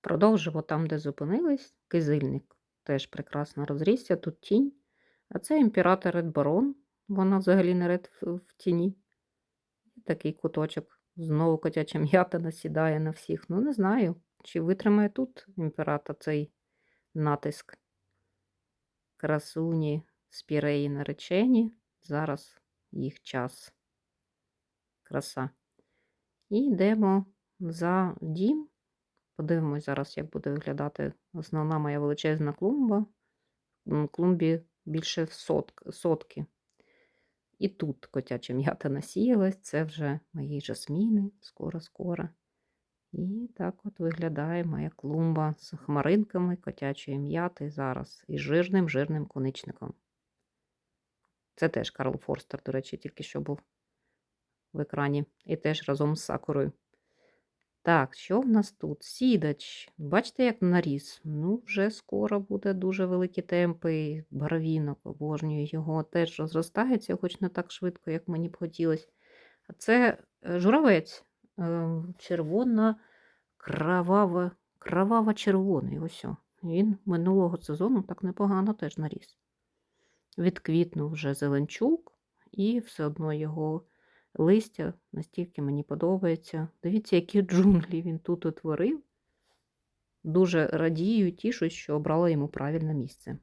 Продовжимо там, де зупинились. Кизильник теж прекрасно розрісся, тут тінь. А це імператор Ред Барон. Вона взагалі не ред в тіні. Такий куточок. Знову котяча м'ята насідає на всіх. Ну, не знаю, чи витримає тут імператор цей натиск. Красуні спіреї наречені. Зараз їх час. Краса. І йдемо за дім. Подивимось зараз, як буде виглядати основна моя величезна клумба. М, Клумбі більше сотк, сотки. І тут котяча м'ята насіялась, це вже мої жасміни, скоро-скоро. І так от виглядає моя клумба з хмаринками котячої м'яти зараз і жирним жирним коничником. Це теж Карл Форстер, до речі, тільки що був в екрані. І теж разом з сакурою. Так, що в нас тут? Сідач. Бачите, як наріс? Ну, вже скоро буде дуже великі темпи. Барвінок, обожнюю його. Теж розростається, хоч не так швидко, як мені б хотілося. Це е, журавець. е, Червона, кровава, кроваво-червоний. Ось. Він минулого сезону так непогано теж наріс. Відквітнув вже зеленчук, і все одно його листя настільки мені подобається. Дивіться, які джунглі він тут утворив. Дуже радію тішусь, що обрала йому правильне місце.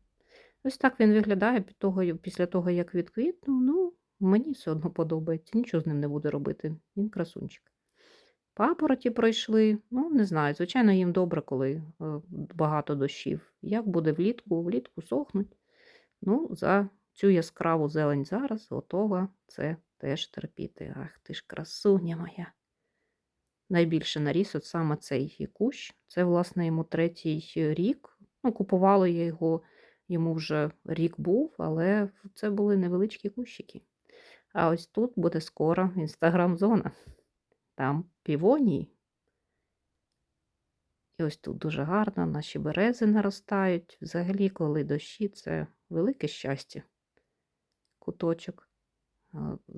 Ось так він виглядає під того, після того, як відквітнув. Ну, мені все одно подобається. Нічого з ним не буду робити. Він красунчик. Папороті пройшли. Ну, не знаю. Звичайно, їм добре, коли е, багато дощів. Як буде влітку, влітку сохнуть. Ну, за цю яскраву зелень зараз готова це теж терпіти. Ах, ти ж красуня моя. Найбільше наріс от саме цей кущ. Це, власне, йому третій рік. Ну, купувала я його, йому вже рік був, але це були невеличкі кущики. А ось тут буде скоро інстаграм-зона. Там півонії. І ось тут дуже гарно, наші берези наростають. Взагалі, коли дощі, це велике щастя. Куточок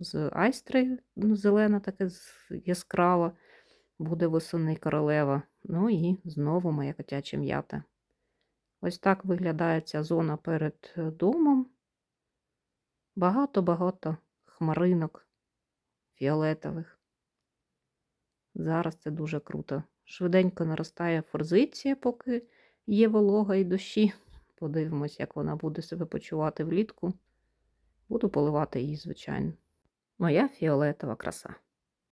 з айстри ну, зелена, таке яскрава, буде восени королева. Ну і знову моя котяча м'ята. Ось так виглядає ця зона перед е, домом. Багато-багато хмаринок фіолетових. Зараз це дуже круто. Швиденько наростає форзиція, поки є волога і дощі. Подивимось, як вона буде себе почувати влітку. Буду поливати її, звичайно. Моя фіолетова краса.